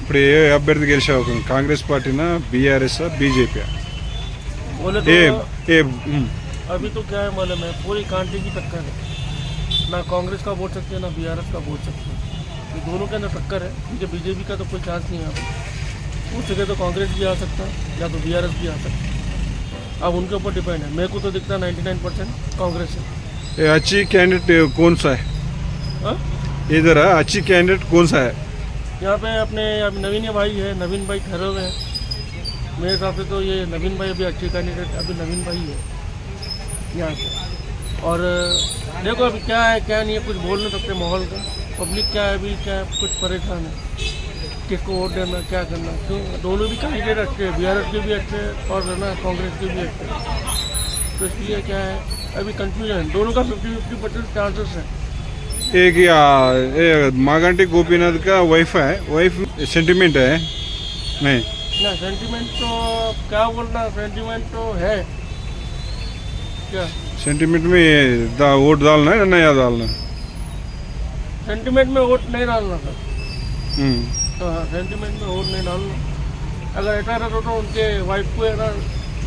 ఇప్పుడు ఏ అభ్యర్థి గెలిచే అవకాశం కాంగ్రెస్ పార్టీనా బీఆర్ఎస్ బీజేపీ बोले ఏ तो ఏ ఉమ్, अभी तो क्या है मालूम है पूरी कांटे की टक्कर है ना कांग्रेस का वोट सकते हैं ना बीआरएस का वोट सकते हैं ये दोनों के अंदर टक्कर है क्योंकि बीजेपी का तो कोई चांस नहीं है अभी हो सके तो कांग्रेस भी आ सकता है या तो बीआरएस भी आ सकता है अब उनके ऊपर डिपेंड है मेरे को तो दिखता है नाइन्टी नाइन परसेंट कांग्रेस है ये अच्छी कैंडिडेट कौन सा है हाँ? इधर है अच्छी कैंडिडेट कौन सा है यहाँ पे अपने अब नवीन भाई है नवीन भाई ठहरे हुए हैं। मेरे हिसाब से तो ये नवीन भाई अभी अच्छे कैंडिडेट अभी नवीन भाई है। यहाँ से। और देखो अभी क्या है क्या नहीं है कुछ बोल नहीं सकते माहौल का। पब्लिक क्या है अभी क्या है, कुछ परेशान है। किसको वोट देना क्या करना क्यों? दोनों भी कैंडिडेट अच्छे हैं बी आर के भी अच्छे हैं और ना कांग्रेस के भी अच्छे हैं। तो इसलिए क्या है अभी कंफ्यूजन है। दोनों का फिफ्टी फिफ्टी परसेंट चांसेस है। एक या गोपीनाथ का वाइफ है वाइफ सेंटिमेंट है नहीं? ना सेंटीमेंट तो क्या बोलना सेंटीमेंट तो है। क्या? सेंटीमेंट में दा, वोट डालना है नया डालना? सेंटीमेंट में वोट नहीं डालना सर हम्म। तो हाँ, में वोट नहीं डालना। अगर ऐसा रहता तो उनके वाइफ को है ना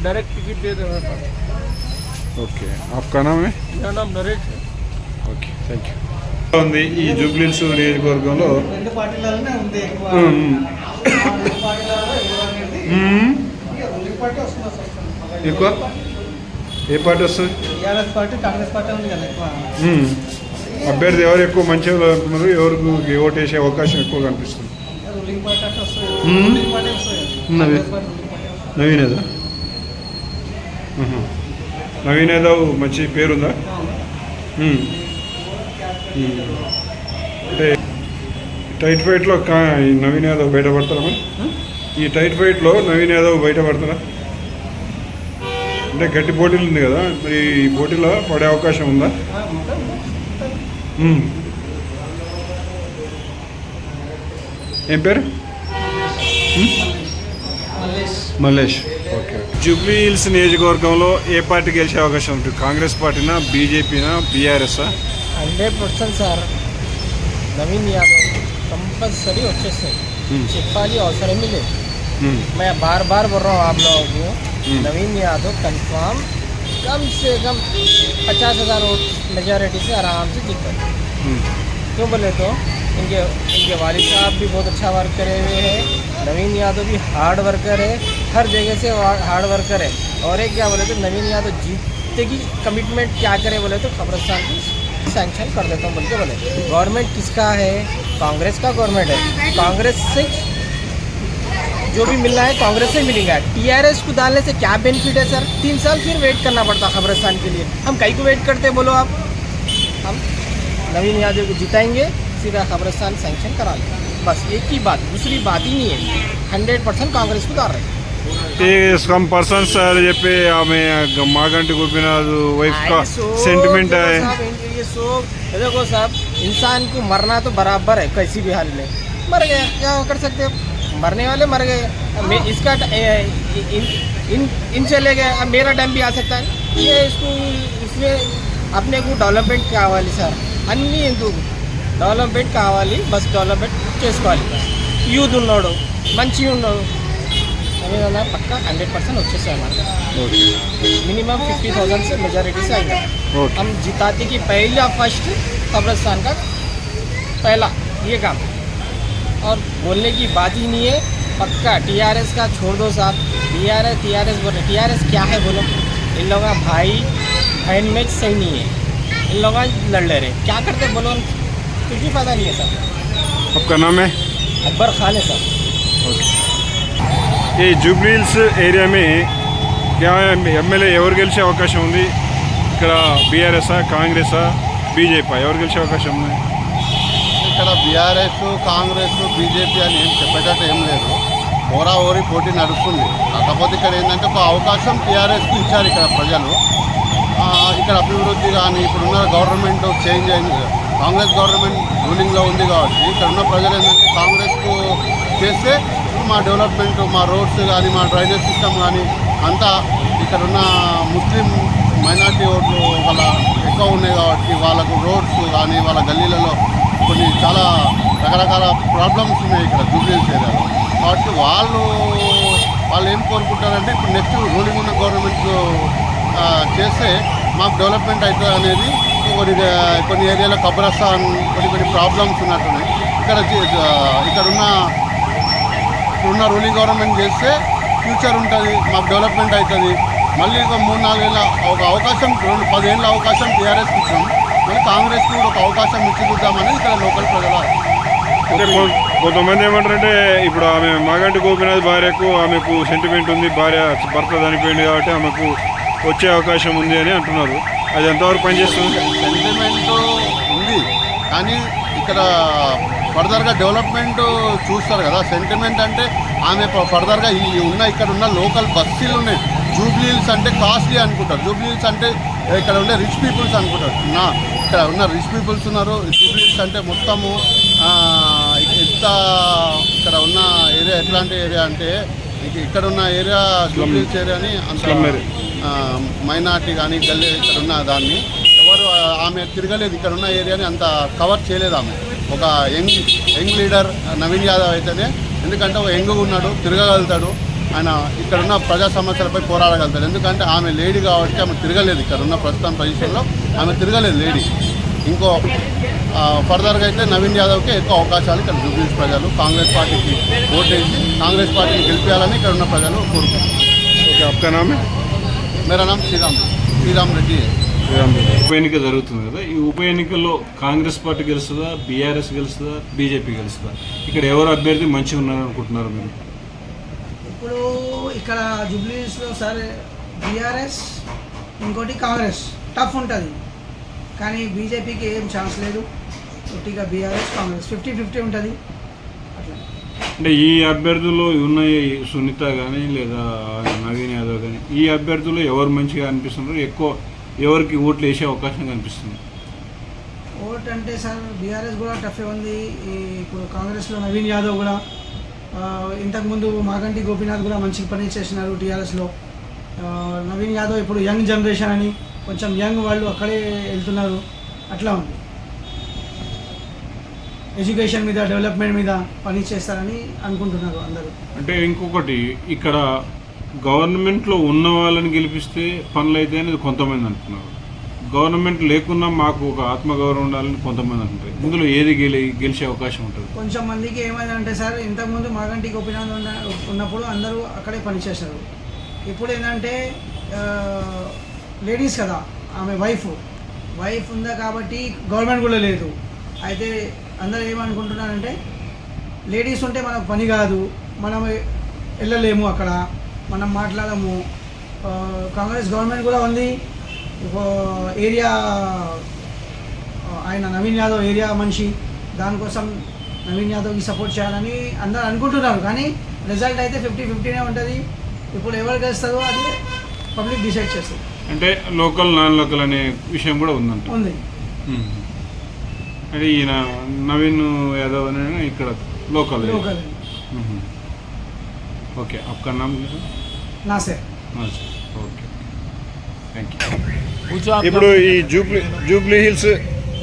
डायरेक्ट टिकट दे देना था। ओके आपका नाम है? मेरा नाम नरेश है। ओके थैंक यू ఉంది ఈ జూబ్లీహిల్స్ నియోజకవర్గంలో ఎక్కువ. ఏ పార్టీ వస్తుంది? అభ్యర్థి ఎవరు ఎక్కువ మంచిగా అంటున్నారు ఎవరికి ఓటు వేసే అవకాశం ఎక్కువ కనిపిస్తుంది. నవీన్ యాదవ్. నవీన్ యాదవ్ మంచి పేరుందా. అంటే టైట్ ఫైట్లో కా ఈ నవీన్ యాదవ్ బయటపడతారా ఈ టైట్ ఫైట్లో నవీన్ యాదవ్ బయటపడతారా? అంటే గట్టి పోటీలు ఉంది కదా మరి ఈ పోటీలో పడే అవకాశం ఉందా. ఏం పేరు? మల్లేష్. ఓకే జూబ్లీ హిల్స్ నియోజకవర్గంలో ఏ పార్టీ గెలిచే అవకాశం ఉంటుంది? కాంగ్రెస్ పార్టీనా బీజేపీనా BRS Hundred percent sir Naveen Yadav compulsory వచ్చేస్తాయి చెప్పాలి అవసరమే లేదు मैं बार बार बोल रहा हूँ आप लोगों को हम्म। नवीन यादव कंफर्म कम से कम पचास हज़ार वोट मेजोरिटी से आराम से जीत पाए क्यों बोले तो इनके इनके वालिद साहब भी बहुत अच्छा वर्क करे हुए हैं नवीन यादव भी हार्ड वर्कर है हर जगह से हार्ड वर्कर है और एक क्या बोले तो नवीन यादव जीतने की कमिटमेंट क्या करे बोले तो कब्रस्तान की सैंक्शन कर देता हूँ बोल के बोले गवर्नमेंट किसका है? कांग्रेस का गवर्नमेंट है। कांग्रेस से जो भी मिलना है, कांग्रेस से मिलेगा। टीआरएस को डालने से क्या बेनिफिट है सर तीन साल फिर वेट करना पड़ता खबरस्तान के लिए। हम कहीं को वेट करते हैं, बोलो आप। हम नवीन यादव को जिताएँगे, सीधा खबरस्तान सैंक्शन करा लेंगे। बस एक ही बात, दूसरी बात ही नहीं है। हंड्रेड परसेंट कांग्रेस को डाल रहे हैं। సమ్ పర్సన్స్ సార్ చెప్పి ఆమె మాగంటి గోపీనాథ్ వైఫ్ కా आई सो- सेंटिमेंट देखो है साहब, इनके ये सो देखो साहब इंसान को मरना तो बराबर है किसी भी हाल में मर गया क्या कर सकते हैं मरने वाले मर गए अब मैं इसका ट- ए, इन, इन इन चले गए अब मेरा टाइम भी आ सकता है ये इसको इसमें अपने को डेवलपमेंट కావాలి సార్ అన్నీ ఎందుకు డెవలప్మెంట్ కావాలి బస్ డెవలప్మెంట్ చేసుకోవాలి యూత్ ఉన్నాడు మంచిగా ఉన్నాడు అదేవిధంగా పక్కా హండ్రెడ్ పర్సెంట్ వచ్చేసాయి మనకి मिनिमम फिफ्टी थाउजेंड से मेजोरिटी से आएगा ఓకే हम जिताते की पहला फर्स्ट कब्रस्तान का पहला ये काम और बोलने की बात ही नहीं है पक्का टीआरएस का छोड़ दो साहब टीआरएस टीआरएस बोल रहे टीआरएस क्या है बोलो इन लोगों का भाई बहन में सही नहीं है इन लोगों का लड़ ले रहे क्या करते बोलो कुछ भी फायदा नहीं है सर आपका नाम है अकबर खान है सर ఈ జూబ్లీహిల్స్ ఏరియా మీ ఎమ్మెల్యే ఎవరు గెలిచే అవకాశం ఉంది? ఇక్కడ బీఆర్ఎస్ఆ కాంగ్రెసా బీజేపీ ఎవరు గెలిచే అవకాశం ఉంది? ఇక్కడ బీఆర్ఎస్ కాంగ్రెస్ బీజేపీ అని ఏం చెప్పేటట్టు ఏం లేదు. ఓరా ఓరి పోటీ నడుస్తుంది. కాకపోతే ఇక్కడ ఏంటంటే ఒక అవకాశం టీఆర్ఎస్కి ఇచ్చారు ఇక్కడ ప్రజలు. ఇక్కడ అభివృద్ధి కానీ ఇప్పుడున్న గవర్నమెంట్ చేంజ్ అయింది కాంగ్రెస్ గవర్నమెంట్ రూలింగ్లో ఉంది కాబట్టి. ఇక్కడ ఉన్న ప్రజలు ఏంటంటే కాంగ్రెస్కు చేస్తే మా డెవలప్మెంట్ మా రోడ్స్ కానీ మా డ్రైనేజ్ సిస్టమ్ కానీ అంతా ఇక్కడ ఉన్న ముస్లిం మైనార్టీ ఓట్లు వాళ్ళ ఎక్కువ ఉన్నాయి కాబట్టి వాళ్ళకు రోడ్స్ కానీ వాళ్ళ గల్లీలలో కొన్ని చాలా రకరకాల ప్రాబ్లమ్స్ ఉన్నాయి ఇక్కడ జూబ్లీహిల్స్ ఏరియాలో. కాబట్టి వాళ్ళు వాళ్ళు ఏం కోరుకుంటారంటే ఇప్పుడు నెక్స్ట్ రూలింగ్ ఉన్న గవర్నమెంట్ చేస్తే మాకు డెవలప్మెంట్ అవుతుంది అనేది కొన్ని కొన్ని ఏరియాలో కబ్రస్తాన్ కొన్ని కొన్ని ప్రాబ్లమ్స్ ఉన్నట్టున్నాయి. ఇక్కడ ఇక్కడ ఉన్న ఇప్పుడున్న రూలింగ్ గవర్నమెంట్ చేస్తే ఫ్యూచర్ ఉంటుంది మాకు డెవలప్మెంట్ అవుతుంది మళ్ళీ ఒక మూడు నాలుగేళ్ళ ఒక అవకాశం రెండు పదేళ్ళ అవకాశం టీఆర్ఎస్కి ఇచ్చాం. మళ్ళీ కాంగ్రెస్కి కూడా ఒక అవకాశం ఇచ్చి చూద్దామని ఇక్కడ లోకల్ ప్రజల కొంతమంది ఏమంటారంటే ఇప్పుడు ఆమె మాగంటి గోపినాథ్ భార్యకు ఆమెకు సెంటిమెంట్ ఉంది భార్య భర్త చనిపోయింది కాబట్టి ఆమెకు వచ్చే అవకాశం ఉంది అని అంటున్నారు. అది ఎంతవరకు పనిచేస్తుంది? సెంటిమెంట్ ఉంది. కానీ ఇక్కడ ఫర్దర్గా డెవలప్మెంట్ చూస్తారు కదా. సెంటిమెంట్ అంటే ఆమె ఫర్దర్గా ఈ ఉన్న ఇక్కడ ఉన్న లోకల్ బస్సీలు ఉన్నాయి. జూబ్లీహిల్స్ అంటే కాస్ట్లీ అనుకుంటారు. జూబ్లీహిల్స్ అంటే ఇక్కడ ఉండే రిచ్ పీపుల్స్ అనుకుంటారు. నా ఇక్కడ ఉన్న రిచ్ పీపుల్స్ ఉన్నారు. జూబ్లీహిల్స్ అంటే మొత్తము ఎంత ఇక్కడ ఉన్న ఏరియా ఎట్లాంటి ఏరియా అంటే ఇక- ఇక్కడ ఉన్న ఏరియా జూబ్లీహిల్స్ ఏరియా అని అంత. మైనార్టీ కానీ గల్లీ ఇక్కడ ఉన్న దాన్ని ఎవరు ఆమె తిరగలేదు ఇక్కడ ఉన్న ఏరియాని అంత కవర్ చేయలేదు ఆమె. ఒక young young leader Naveen Yadav అయితేనే ఎందుకంటే ఒక యంగ్ ఉన్నాడు తిరగగలుగుతాడు ఆయన ఇక్కడ ఉన్న ప్రజా సమస్యలపై పోరాడగలుగుతాడు. ఎందుకంటే ఆమె లేడీ కాబట్టి ఆమె తిరగలేదు ఇక్కడ ఉన్న ప్రస్తుతం పొజిషన్లో ఆమె తిరగలేదు లేడీ. ఇంకో ఫర్దర్గా అయితే నవీన్ యాదవ్కి ఎక్కువ అవకాశాలు ఇక్కడ జూబ్లీస్ ప్రజలు కాంగ్రెస్ పార్టీకి ఓటేసి కాంగ్రెస్ పార్టీని గెలిపేయాలని ఇక్కడ ఉన్న ప్రజలు కోరుకుంటున్నారు. ఓకే आपका नाम है మేరా నామ్ శ్రీరామ్ శ్రీరామ్ రెడ్డి ఉప ఎన్నిక జరుగుతుంది కదా ఈ ఉప ఎన్నికల్లో కాంగ్రెస్ పార్టీ గెలుస్తుందా బీఆర్ఎస్ గెలుస్తుందా బీజేపీ గెలుస్తుందా ఇక్కడ ఎవరు అభ్యర్థి మంచిగా ఉన్నారు అనుకుంటున్నారు మీరు ఇప్పుడు ఇక్కడ జూబ్లీస్లో సరే బీఆర్ఎస్ ఇంకోటి కాంగ్రెస్ టఫ్ ఉంటుంది కానీ బీజేపీకి ఏం ఛాన్స్ లేదు ఒట్టిగా బీఆర్ఎస్ కాంగ్రెస్ ఫిఫ్టీ ఫిఫ్టీ ఉంటుంది అట్లా అంటే ఈ అభ్యర్థులు ఉన్నాయి సునీత కానీ లేదా నవీన్ యాదవ్ కానీ ఈ అభ్యర్థులు ఎవరు మంచిగా అనిపిస్తున్నారు ఎక్కువ ఎవరికి ఓట్లు వేసే అవకాశం కనిపిస్తుంది. ఓట్ అంటే సార్ బీఆర్ఎస్ కూడా టఫే ఉంది. ఇప్పుడు కాంగ్రెస్లో నవీన్ యాదవ్ కూడా ఇంతకుముందు మాగంటి గోపీనాథ్ కూడా మంచి పని చేసినారు టీఆర్ఎస్లో. నవీన్ యాదవ్ ఇప్పుడు యంగ్ జనరేషన్ అని కొంచెం యంగ్ వాళ్ళు అక్కడే వెళ్తున్నారు. అట్లా ఉంది. ఎడ్యుకేషన్ మీద డెవలప్మెంట్ మీద పని చేస్తారని అనుకుంటున్నారు అందరూ. అంటే ఇంకొకటి ఇక్కడ గవర్నమెంట్లో ఉన్న వాళ్ళని గెలిపిస్తే పనులు అయితే అనేది కొంతమంది అంటున్నారు. గవర్నమెంట్ లేకున్నా మాకు ఒక ఆత్మగౌరవం ఉండాలని కొంతమంది అంటున్నారు. ఇందులో ఏది గెలి గెలిచే అవకాశం ఉంటుంది? కొంచెం మందికి ఏమైందంటే సార్ ఇంతకుముందు మాగంటి గోపినాథ్ ఉన్న ఉన్నప్పుడు అందరూ అక్కడే పనిచేశారు. ఇప్పుడు ఏంటంటే లేడీస్ కదా ఆమె వైఫ్. వైఫ్ ఉందా కాబట్టి గవర్నమెంట్ కూడా లేదు. అయితే అందరూ ఏమనుకుంటున్నారంటే లేడీస్ ఉంటే మనకు పని కాదు మనం వెళ్ళలేము అక్కడ. మనం మాట్లాడము. కాంగ్రెస్ గవర్నమెంట్ కూడా ఉంది. ఏరియా ఆయన నవీన్ యాదవ్ ఏరియా మనిషి. దానికోసం నవీన్ యాదవ్కి సపోర్ట్ చేయాలని అందరూ అనుకుంటున్నారు. కానీ రిజల్ట్ అయితే ఫిఫ్టీ ఫిఫ్టీనే ఉంటుంది. ఇప్పుడు ఎవరు గెలుస్తారో అది పబ్లిక్ డిసైడ్ చేస్తుంది. అంటే లోకల్ నాన్ లోకల్ అనే విషయం కూడా ఉందంట. ఉంది. అంటే ఈయన నవీన్ యాదవ్ అనే ఇక్కడ లోకల్. లోకల్. ఓకే आपका नाम क्या నా సార్ अच्छा ఓకే థ్యాంక్ యూ ఇప్పుడు ఈ జూబ్లీ జూబ్లీ హిల్స్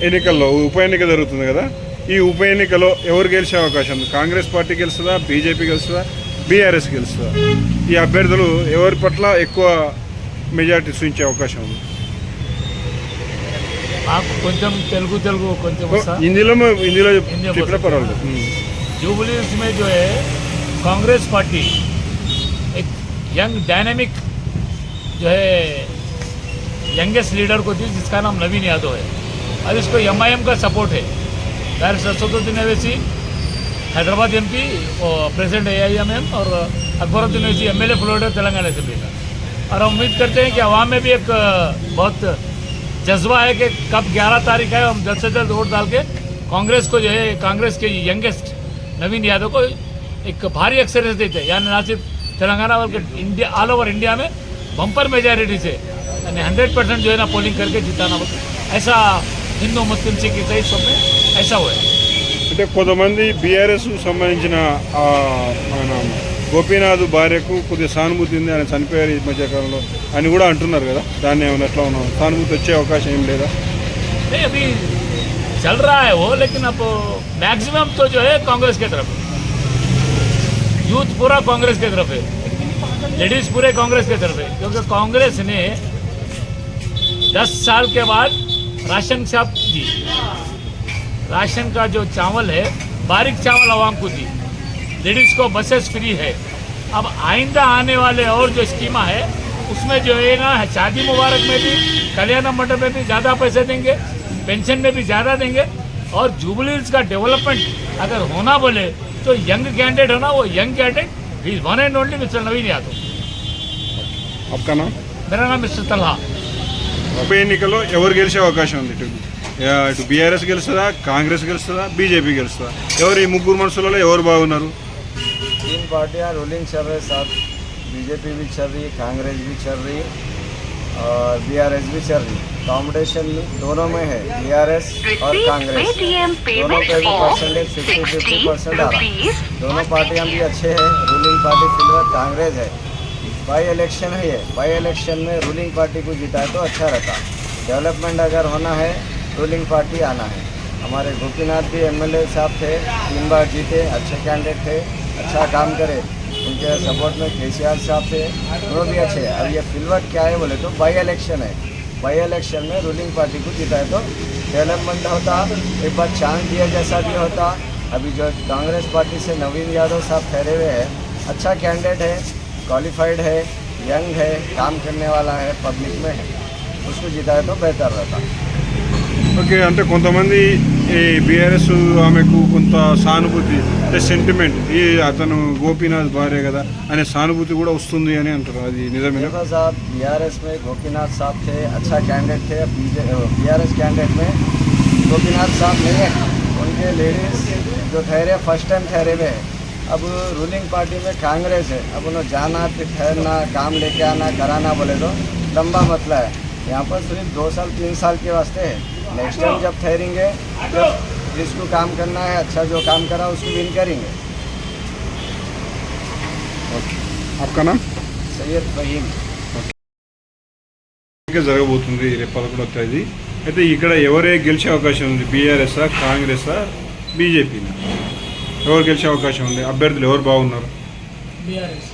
ఎన్నికల్లో ఉప ఎన్నిక జరుగుతుంది కదా ఈ ఉప ఎన్నికలో ఎవరు గెలిచే అవకాశం ఉంది కాంగ్రెస్ పార్టీ గెలుస్తుందా బీజేపీ గెలుస్తుందా బీఆర్ఎస్ గెలుస్తుందా ఈ అభ్యర్థులు ఎవరి పట్ల ఎక్కువ మెజారిటీ సూచించే అవకాశం ఉంది నాకు కొంచెం తెలుగు తెలుగు కొంచెం వస్తా హిందీలో హిందీలో హిందీ చెప్పినా बोल పర్వాలేదు ఉమ్. जुबलीस में जो है कांग्रेस पार्टी एक यंग डायनेमिक जो है यंगेस्ट लीडर को दी, जिसका नाम नवीन यादव है। और इसको एमआईएम का सपोर्ट है। खैर Saraswati Owaisi Hyderabad M P president A I M M और Akbaruddin Owaisi M L A Florida, Telangana assembly का और हम उम्मीद करते हैं कि अवाम में भी एक बहुत जज्बा है कि कब 11 तारीख है, हम जल्द से जल्द वोट डाल के कांग्रेस को जो है, कांग्रेस के यंगेस्ट नवीन यादव को एक भारी एक्सरसाइज देते हैं यानी ना सिर्फ तेलंगाना बल्कि इंडिया ऑल ओवर इंडिया में बम्पर मेजॉरिटी से यानी हंड्रेड परसेंट जो है ना पोलिंग करके जिताना ऐसा हिंदू मुस्लिम सिख ईसाई सब में ऐसा हुआ है అంటే కొంతమంది బీఆర్ఎస్ సంబంధించిన ఆ, మన గోపీనాథ్ భార్యకు కొద్దిగా సానుభూతి ఉంది ఆయన చనిపోయారు ఈ మధ్యకాలంలో అని కూడా అంటున్నారు కదా దాన్ని ఏమైనా ఎట్లా ఉన్నాం సానుభూతి వచ్చే అవకాశం ఏం లేదా नहीं अभी चल रहा है वो लेकिन अब मैक्सिमम तो जो है कांग्रेस की तरफ यूथ पूरा कांग्रेस की तरफ़ है। लेडीज़ पूरे कांग्रेस की तरफ़ है। क्योंकि कांग्रेस ने 10 साल के बाद राशन छाप दी राशन का जो चावल है, बारीक चावल आवाम को दी। लेडीज़ को बसेस फ्री है। अब आइंदा आने वाले और जो स्कीमा है, उसमें जो है ना, शादी मुबारक में भी, कल्याण मंडप में भी ज़्यादा पैसे देंगे, पेंशन में भी ज़्यादा देंगे, और जुबलीज का डेवलपमेंट अगर होना बोले तो यंग कैंडिडेट होना वो young candidate is one and only mister Naveen Yadav आपका नाम मेरा नाम मिस्टर तलहा ఉప ఎన్నికల్లో ఎవరు గెలిచే అవకాశం ఉంది ఇటు యా, ఇటు బీఆర్ఎస్ గెలుస్తుందా కాంగ్రెస్ గెలుస్తుందా బీజేపీ గెలుస్తుందా ఎవరు ఈ ముగ్గురు మనుషులలో ఎవరు బాగున్నారు तीन पार्टियां रूलिंग चल रहे साथ बीजेपी भी चल रही कांग्रेस भी चल रही और बीआरएस भी चल रही कॉम्पिटिशन दोनों में है बीआरएस और कांग्रेस। दोनों पे भी परसेंटेज फिफ्टी फिफ्टी परसेंट आ रहा है दोनों पार्टियाँ भी अच्छे हैं रूलिंग पार्टी फ़िलहाल कांग्रेस है। बाई इलेक्शन है ये। बाई इलेक्शन में रूलिंग पार्टी को जिताए तो अच्छा रहता। डेवलपमेंट अगर होना है रूलिंग पार्टी आना है। हमारे गोपीनाथ भी एमएलए साहब थे तीन बार जीते अच्छे कैंडिडेट थे अच्छा काम करे। उनके सपोर्ट में के साहब थे वो भी अच्छे हैं। अब ये फिलवट क्या है बोले तो बाई इलेक्शन है। बाई इलेक्शन में रूलिंग पार्टी को जिताए तो डेवलपमेंट होता, एक बार चांस दिया जैसा भी होता। अभी जो कांग्रेस पार्टी से नवीन यादव साहब ठहरे हुए हैं अच्छा कैंडिडेट है क्वालिफाइड है यंग है, काम करने वाला है पब्लिक में है। उसको जिताए तो बेहतर रहता। ఓకే అంటే కొంతమంది ఈ బీఆర్ఎస్ ఆమెకు కొంత సానుభూతి అంటే సెంటిమెంట్ ఈ అతను గోపీనాథ్ భార్య కదా అనే సానుభూతి కూడా వస్తుంది అని అంటారు అది నిజమేనా देखो साहब बीआरएस में गोपीनाथ साहब थे अच्छा कैंडिडेट थे बीआरएस कैंडिडेट में गोपीनाथ साहब नहीं है उनके लेडीज जो ठहरे फर्स्ट टाइम ठहरे हुए हैं अब रूलिंग पार्टी में कांग्रेस है अब उन्हें जाना फिर ठहरना काम लेके आना कराना बोले तो लंबा मतला है यहाँ पर सिर्फ दो साल तीन साल के वास्ते है नेक्स्ट टाइम जब ठहरेंगे जब जिसको काम करना है अच्छा जो काम करा उसको विन करेंगे आपका नाम सैयद फहीम ఇంకా జరగబోతుంది రేపు పదకొండవ తేదీ అయితే ఇక్కడ ఎవరే గెలిచే అవకాశం ఉంది బీఆర్ఎస్ఆ కాంగ్రెసా బీజేపీనా ఎవరు గెలిచే అవకాశం ఉంది అభ్యర్థులు ఎవరు బాగున్నారు బీఆర్ఎస్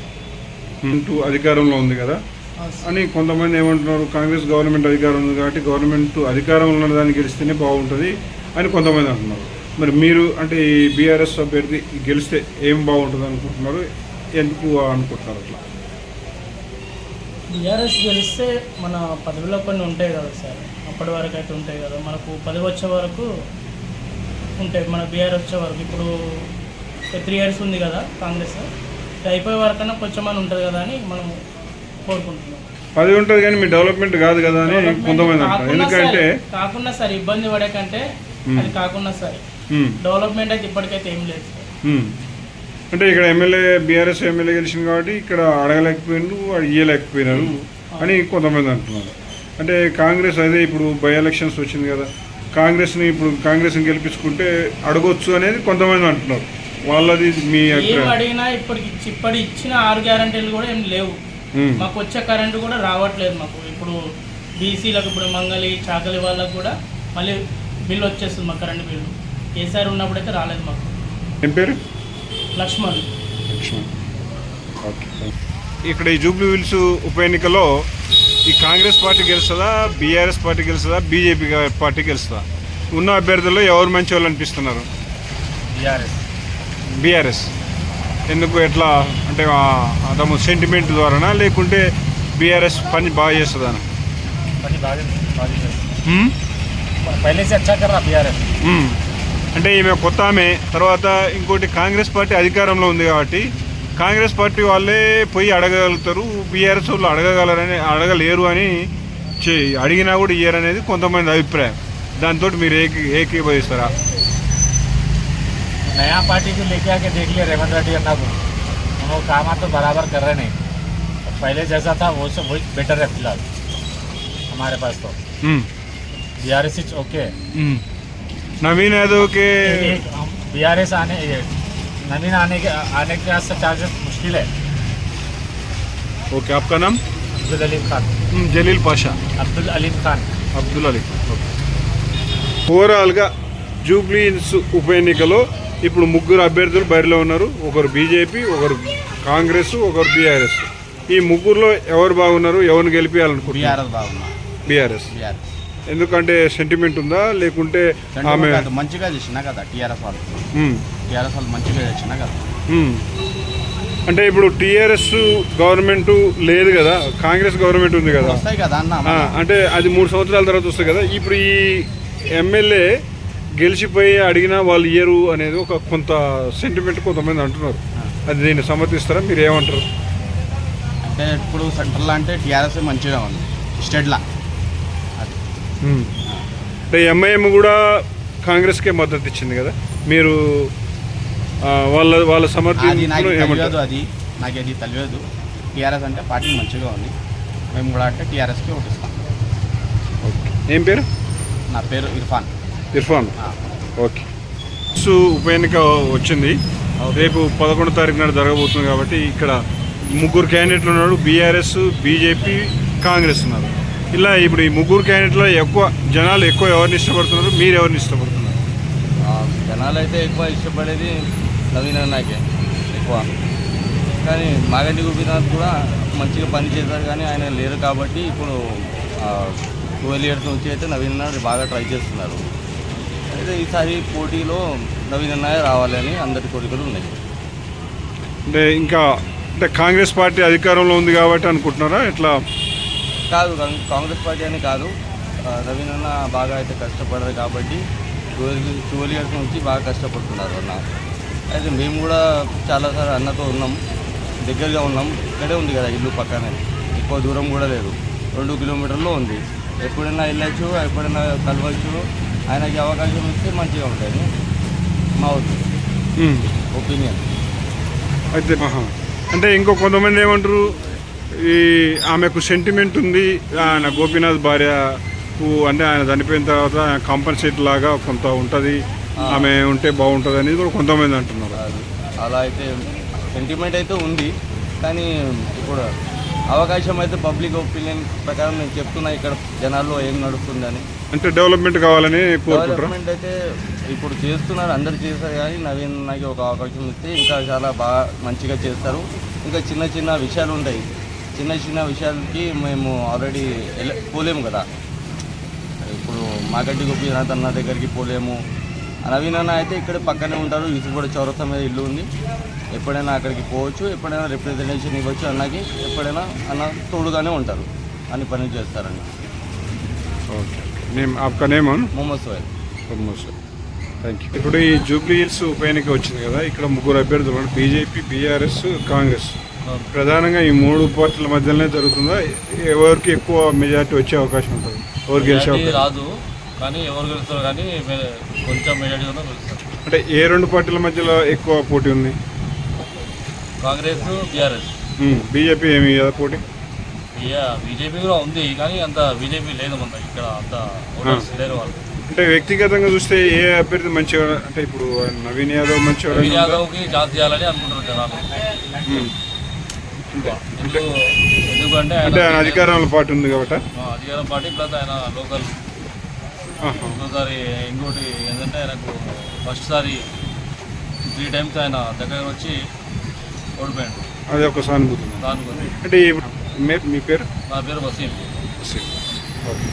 అంటూ అధికారంలో ఉంది కదా అని కొంతమంది ఏమంటున్నారు కాంగ్రెస్ గవర్నమెంట్ అధికారం ఉంది కాబట్టి గవర్నమెంట్ అధికారంలో ఉన్న దాన్ని గెలిస్తేనే బాగుంటుంది అని కొంతమంది అంటున్నారు. మరి మీరు అంటే ఈ బీఆర్ఎస్ అభ్యర్థి గెలిస్తే ఏం బాగుంటుంది అనుకుంటున్నారు? ఎందుకు అనుకుంటున్నారు అట్లా? బీఆర్ఎస్ గెలిస్తే మన పదవిలో కొన్ని ఉంటాయి కదా సార్. అప్పటి వరకు అయితే ఉంటాయి కదా. మనకు పదవి వచ్చే వరకు ఉంటాయి. మన బీఆర్ఎస్ వచ్చే వరకు. ఇప్పుడు త్రీ ఇయర్స్ ఉంది కదా కాంగ్రెస్. అయిపోయే వరకన్నా కొంచెం అని ఉంటుంది కదా అని మనం కోరుకుంటున్నాం. పది ఉంటుంది కానీ మీ డెవలప్మెంట్ కాదు కదా అని కొంతమంది అంటారు. ఎందుకంటే కాకుండా సరే ఇబ్బంది పడే కంటే అది కాకుండా సరే. డెవలప్మెంట్ అయితే ఇప్పటికైతే ఏం లేదు. అంటే ఇక్కడ ఎమ్మెల్యే బీఆర్ఎస్ ఎమ్మెల్యే గెలిచింది కాబట్టి ఇక్కడ అడగలేకపోయినారు వాడు ఇయ్యలేకపోయినారు అని కొంతమంది అంటున్నారు. అంటే కాంగ్రెస్ అదే ఇప్పుడు బై ఎలక్షన్స్ వచ్చింది కదా కాంగ్రెస్ని ఇప్పుడు కాంగ్రెస్ని గెలిపించుకుంటే అడగొచ్చు అనేది కొంతమంది అంటున్నారు. వాళ్ళది మీ అడిగినా ఇప్పటికి ఇప్పటి ఇచ్చిన ఆరు గ్యారంటీలు కూడా ఏం లేవు. మాకు వచ్చే కరెంటు కూడా రావట్లేదు మాకు. ఇప్పుడు బీసీలకు ఇప్పుడు మంగళి చాకలి వాళ్ళకు కూడా మళ్ళీ బిల్లు వచ్చేస్తుంది మాకు కరెంటు బిల్లు కేసీఆర్ ఉన్నప్పుడైతే రాలేదు మాకు. ఏం పేరు? లక్ష్మణ్. లక్ష్మణ్. ఓకే ఇక్కడ ఈ జూబ్లీ హిల్స్ ఉప ఎన్నికలో ఈ కాంగ్రెస్ పార్టీ గెలుస్తుందా బీఆర్ఎస్ పార్టీ గెలుస్తుందా బీజేపీ పార్టీ గెలుస్తుందా? ఉన్న అభ్యర్థుల్లో ఎవరు మంచి వాళ్ళు అనిపిస్తున్నారు? బీఆర్ఎస్ బీఆర్ఎస్ ఎందుకు ఎట్లా అంటే తమ సెంటిమెంట్ ద్వారానా? లేకుంటే బీఆర్ఎస్ పని బాగా చేస్తుందా అంటే ఈమె కొత్త ఆమె తర్వాత ఇంకోటి కాంగ్రెస్ పార్టీ అధికారంలో ఉంది కాబట్టి కాంగ్రెస్ పార్టీ వాళ్ళే పోయి అడగగలుగుతారు బీఆర్ఎస్ వాళ్ళు అడగగలరని అడగలేరు అని అడిగినా కూడా ఇయ్యరనేది కొంతమంది అభిప్రాయం. దాంతో మీరు ఏకీ ఏకీభవిస్తారా? नया पार्टी को लेके आके देख लिया रेवंत रेड्डी अन्ना को उन्होंने काम तो बराबर कर रहे नहीं पहले जैसा था वो सब वही बेटर है फिलहाल हमारे पास तो ఉమ్, बी आर एस ओके ఉమ్. నవీన్ యాదవ్ కే बी आर एस आने ये नवीन आने के आने के वास्ते चार्जेस मुश्किल है ఓకే ఆప్కా నామ్ अब्दुल अलीम खान ఉమ్, జలీల్ పాషా अब्दुल अलीम खान అబ్దుల్ అలీ ఓకే ఓవరాల్గా జూబ్లీ హిల్స్ ఉప ఎన్నికలో ఇప్పుడు ముగ్గురు అభ్యర్థులు బరిలో ఉన్నారు. ఒకరు బీజేపీ ఒకరు కాంగ్రెస్ ఒకరు బీఆర్ఎస్. ఈ ముగ్గురులో ఎవరు బాగున్నారు? ఎవరిని గెలిపించాలనుకుంటున్నారు బీఆర్ఎస్ ఎందుకంటే సెంటిమెంట్ ఉందా? లేకుంటే ఆమె మంచిగా చేసినా కదా టీఆర్ఎస్ వాళ్ళు. టీఆర్ఎస్ వాళ్ళు మంచిగా చేసినా కదా. అంటే ఇప్పుడు టీఆర్ఎస్ గవర్నమెంట్ లేదు కదా కాంగ్రెస్ గవర్నమెంట్ ఉంది కదా. వస్తాయి కదా అన్న. అంటే అది మూడు సంవత్సరాల తర్వాత వస్తుంది కదా. ఇప్పుడు ఈ ఎమ్మెల్యే గెలిచిపోయి అడిగినా వాళ్ళు ఇయ్యరు అనేది ఒక కొంత సెంటిమెంట్ కొంతమంది అంటున్నారు. అది దీన్ని సమర్థిస్తారా? మీరు ఏమంటారు? అంటే ఇప్పుడు సెంట్రల్ అంటే టీఆర్ఎస్ మంచిగా ఉంది. స్టేట్లా. అంటే ఎంఐఎం కూడా కాంగ్రెస్కే మద్దతు ఇచ్చింది కదా? మీరు వాళ్ళ వాళ్ళ తెలియదు ఏమంటారు? అది. నాకు అది తెలియదు. టీఆర్ఎస్ అంటే పార్టీ మంచిగా ఉంది. మేము కూడా అంటే టీఆర్ఎస్కి ఓటిస్తాం ఏం పేరు? నా పేరు ఇర్ఫాన్. ఇర్ఫాన్. ఓకే. సు ఉప ఎన్నిక వచ్చింది. రేపు పదకొండు తారీఖు నాడు జరగబోతుంది కాబట్టి ఇక్కడ ముగ్గురు క్యాండిడేట్లు ఉన్నారు. బీఆర్ఎస్ బీజేపీ కాంగ్రెస్ ఉన్నారు. ఇలా ఇప్పుడు ఈ ముగ్గురు క్యాండిడేట్లో ఎక్కువ జనాలు ఎక్కువ ఎవరిని ఇష్టపడుతున్నారు? మీరు ఎవరిని ఇష్టపడుతున్నారు? జనాలు అయితే ఎక్కువ ఇష్టపడేది నవీన్ అన్నకే ఎక్కువ. కానీ మాగంటి గోపీనాథ్ కూడా మంచిగా పని చేశారు కానీ ఆయన లేరు కాబట్టి ఇప్పుడు ట్వెల్వ్ ఇయర్స్ నుంచి అయితే నవీన్ బాగా ట్రై చేస్తున్నారు. అయితే ఈసారి పోటీలో నవీన్ అన్నయ్య రావాలని అందరి కోరికలు ఉన్నాయి. అంటే ఇంకా అంటే కాంగ్రెస్ పార్టీ అధికారంలో ఉంది కాబట్టి అనుకుంటున్నారా? ఇట్లా కాదు కాంగ్- కాంగ్రెస్ పార్టీ అని కాదు. నవీన్ అన్న బాగా అయితే కష్టపడరు కాబట్టి ట్వెల్వ్ ట్వెల్వ్ ఇయర్స్ నుంచి బాగా కష్టపడుతున్నారు అన్న. అయితే మేము కూడా చాలాసార్లు అన్నతో ఉన్నాం. దగ్గరగా ఉన్నాం. ఇక్కడే ఉంది కదా ఇల్లు పక్కనే. ఎక్కువ దూరం కూడా లేదు. రెండు కిలోమీటర్లో ఉంది. ఎప్పుడైనా వెళ్ళచ్చు ఎప్పుడైనా కలవచ్చు. ఆయనకి అవకాశం ఇస్తే మంచిగా ఉంటుంది. మా. ఒపీనియన్. అయితే. అంటే ఇంకో కొంతమంది ఏమంటారు ఈ ఆమెకు సెంటిమెంట్ ఉంది ఆయన గోపీనాథ్ భార్య అంటే ఆయన చనిపోయిన తర్వాత కాంపన్సేట్ లాగా కొంత ఉంటుంది ఆమె ఉంటే బాగుంటుంది అనేది కూడా కొంతమంది అంటున్నారు. అలా అయితే సెంటిమెంట్ అయితే ఉంది కానీ ఇప్పుడు అవకాశం అయితే పబ్లిక్ ఒపీనియన్ ప్రకారం నేను చెప్తున్నా ఇక్కడ జనాల్లో ఏం నడుస్తుందని. అంటే డెవలప్మెంట్ కావాలని డెవలప్మెంట్ అయితే ఇప్పుడు చేస్తున్నారు అందరు చేస్తారు కానీ నవీన్ నాకు ఒక అవకాశం ఇస్తే ఇంకా చాలా బాగా మంచిగా చేస్తారు. ఇంకా చిన్న చిన్న విషయాలు ఉంటాయి. చిన్న చిన్న విషయాలకి మేము ఆల్రెడీ వెళ్ళ- పోలేము కదా. ఇప్పుడు మాగడ్డి గోపీనాథ్ అన్న దగ్గరికి పోలేము. నవీన్ అన్న అయితే ఇక్కడ పక్కనే ఉంటారు. ఇసుగూడ చౌరస్తా మీద ఇల్లు ఉంది. ఎప్పుడైనా అక్కడికి పోవచ్చు ఎప్పుడైనా రిప్రజెంటేషన్ ఇవ్వచ్చు. అన్నకి ఎప్పుడైనా అన్న తోడుగానే ఉంటారు. అని పని చేస్తారని. ఓకే. నేమ్ ఆప్కా నేమ్ అను? మొహమ్మద్ సోహెల్ థ్యాంక్ యూ ఇప్పుడు ఈ జూబ్లీ హిల్స్ ఉప ఎన్నిక వచ్చింది కదా ఇక్కడ ముగ్గురు అభ్యర్థులు ఉన్నారు. BJP BRS Congress. ప్రధానంగా ఈ మూడు పార్టీల మధ్యలోనే జరుగుతుందా? ఎవరికి ఎక్కువ మెజారిటీ వచ్చే అవకాశం ఉంటుంది? ఎవరు గెలిచే రాదు. కానీ ఎవరు గెలుస్తారు కానీ కొంచెం మెజారిటీ కూడా గెలుస్తారు. అంటే ఏ రెండు పార్టీల మధ్యలో ఎక్కువ పోటీ ఉంది? కాంగ్రెస్ బీఆర్ఎస్. బీజేపీ ఏమి కదా పోటీ? బీజేపీ కూడా ఉంది కానీ అంత బీజేపీ లేదు మన ఇక్కడ అంత ఓటర్స్ లేరు వాళ్ళు. అంటే వ్యక్తిగతంగా చూస్తే ఏ అభ్యర్థి మంచిగా అంటే ఇప్పుడు నవీన్ యాదవ్ మంచిగా నవీన్ యాదవ్కి ఛాన్స్ చేయాలని అనుకుంటారు జనాలు. ఎందుకంటే అంటే ఆయన అధికారంలో పార్టీ ఉంది కాబట్టి. అధికారం పార్టీ ప్లస్ ఆయన లోకల్. ఇంకోసారి ఇంకోటి ఏంటంటే ఆయనకు ఫస్ట్ సారి త్రీ టైమ్స్ ఆయన దగ్గర వచ్చి ఓడిపోయాడు. అది ఒక సానుభూతి. గురించి అంటే మీ- పేరు? నా పేరు వసీం. ఓకే.